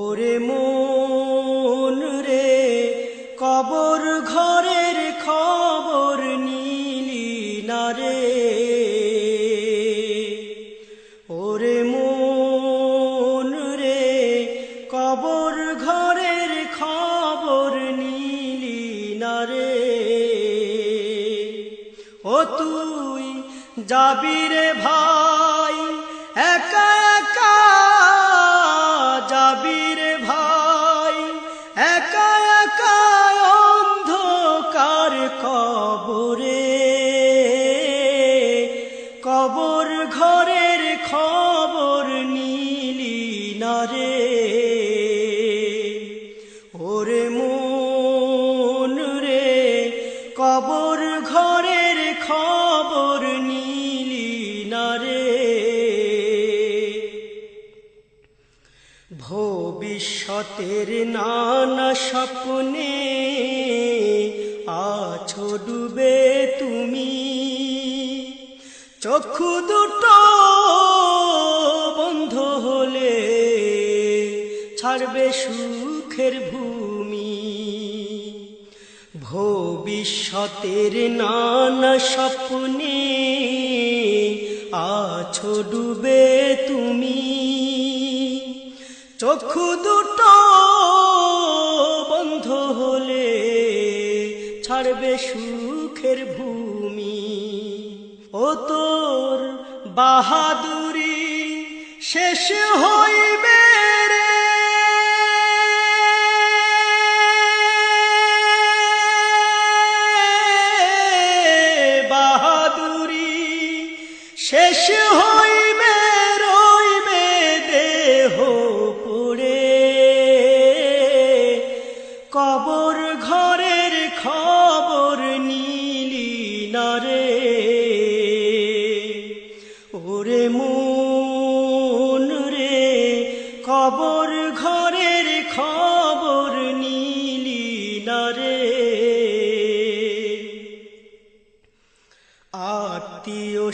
ওরে মন রে, কবর ঘরের খবর নীলি না রে। ওরে মন রে, কবর ঘরের খবর নীলি না রে। ও তুই যাবি রে ভাই, একা কবর ঘরের খবর নীলি না রে। ওরে মন রে, কবর, ঘরের খবর নীলি না রে। ভবিষ্যতের নানা স্বপ্নে আছো ডুবে চক্ষু দুটো বন্ধ হলে ছাড়বে সুখের ভূমি। ভবিষ্যতের নানা স্বপ্নে আছো ডুবে তুমি। চক্ষু দুটো তোর বাহাদুরি শেষ হইবে বাহাদুরি শেষ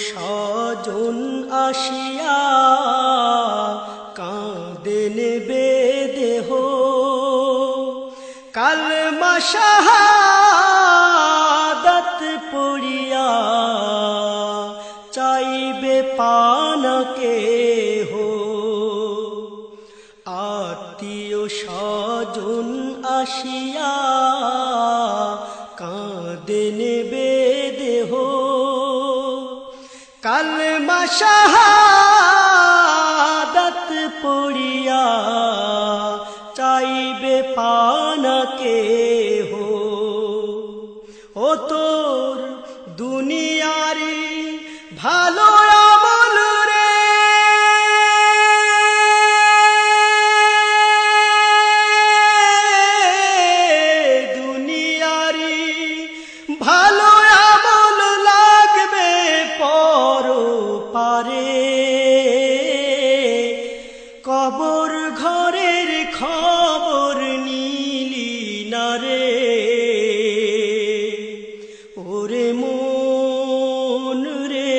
স্বজন আসিয়া কাঁদে নেবে দেহ কাল মাসাহাদত পড়িয়া চাইবে পানকে হো আত্মীয় স্বজন আসিয়া কাঁদে কাল শাহাদাত পড়িয়া চাইবে পানকে। কবর ঘরের খবর নীলি না রে। ওরে মন রে,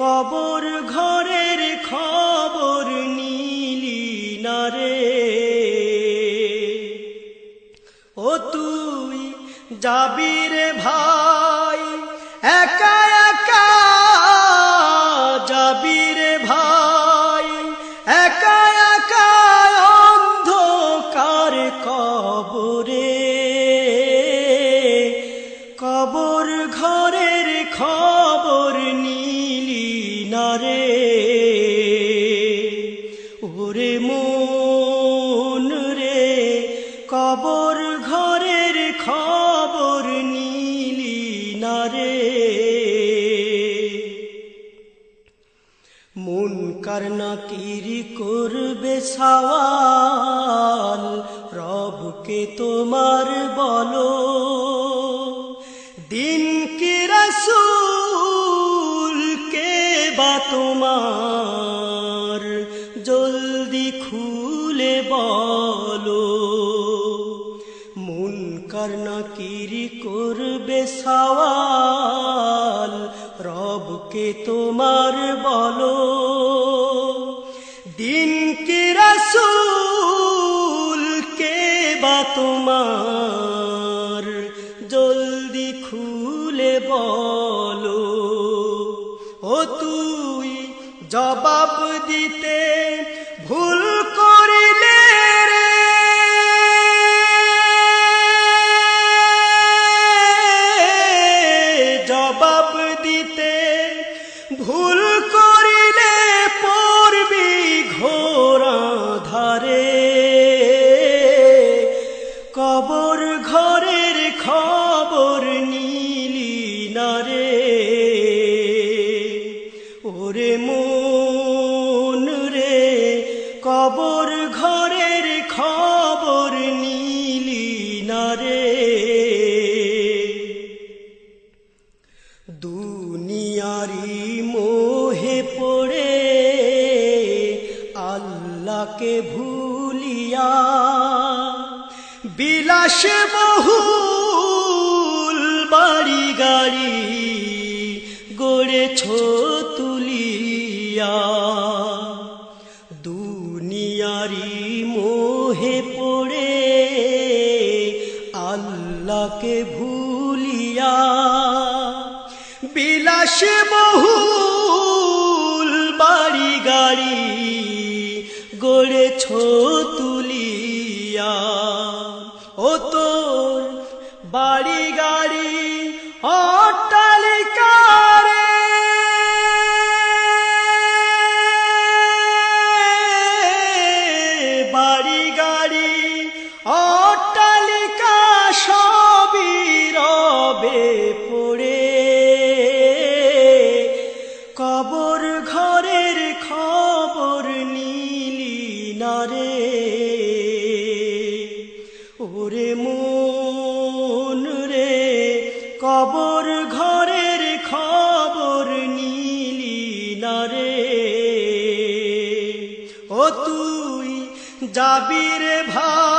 কবর ঘরের খবর নীলি না রে। ও তুই যাবি রে ভাই, একা ওরে মন রে, কবর ঘরের খবর নীলি না রে। মন কারনাকির করবে সওয়াল, রবকে তোমার বলো। দিন কি রসুল, কে বা তোমার জলদি খুলে বলো, মন কারনাকিরি করবে সওয়াল, রবকে তোমার বলো। দিন কি রসুল তোমার? জলদি খুলে বলো। ও তুই জবাব দিতে ভুলিয়া বিলাসে বহুল বাড়ি গাড়ি গড়েছ তুলিয়া। দুনিয়ারি মোহে পড়ে আল্লাহকে ভুলিয়া। বিলাসে বহুল বাড়ি গাড়ি গড়েছ তুলিয়া ও তোর বাড়ি গাড়ি অট্টালিকারে ওরে মন রে কবর ঘরের খবর নীলি নারে ও তুই যাবি রে ভাই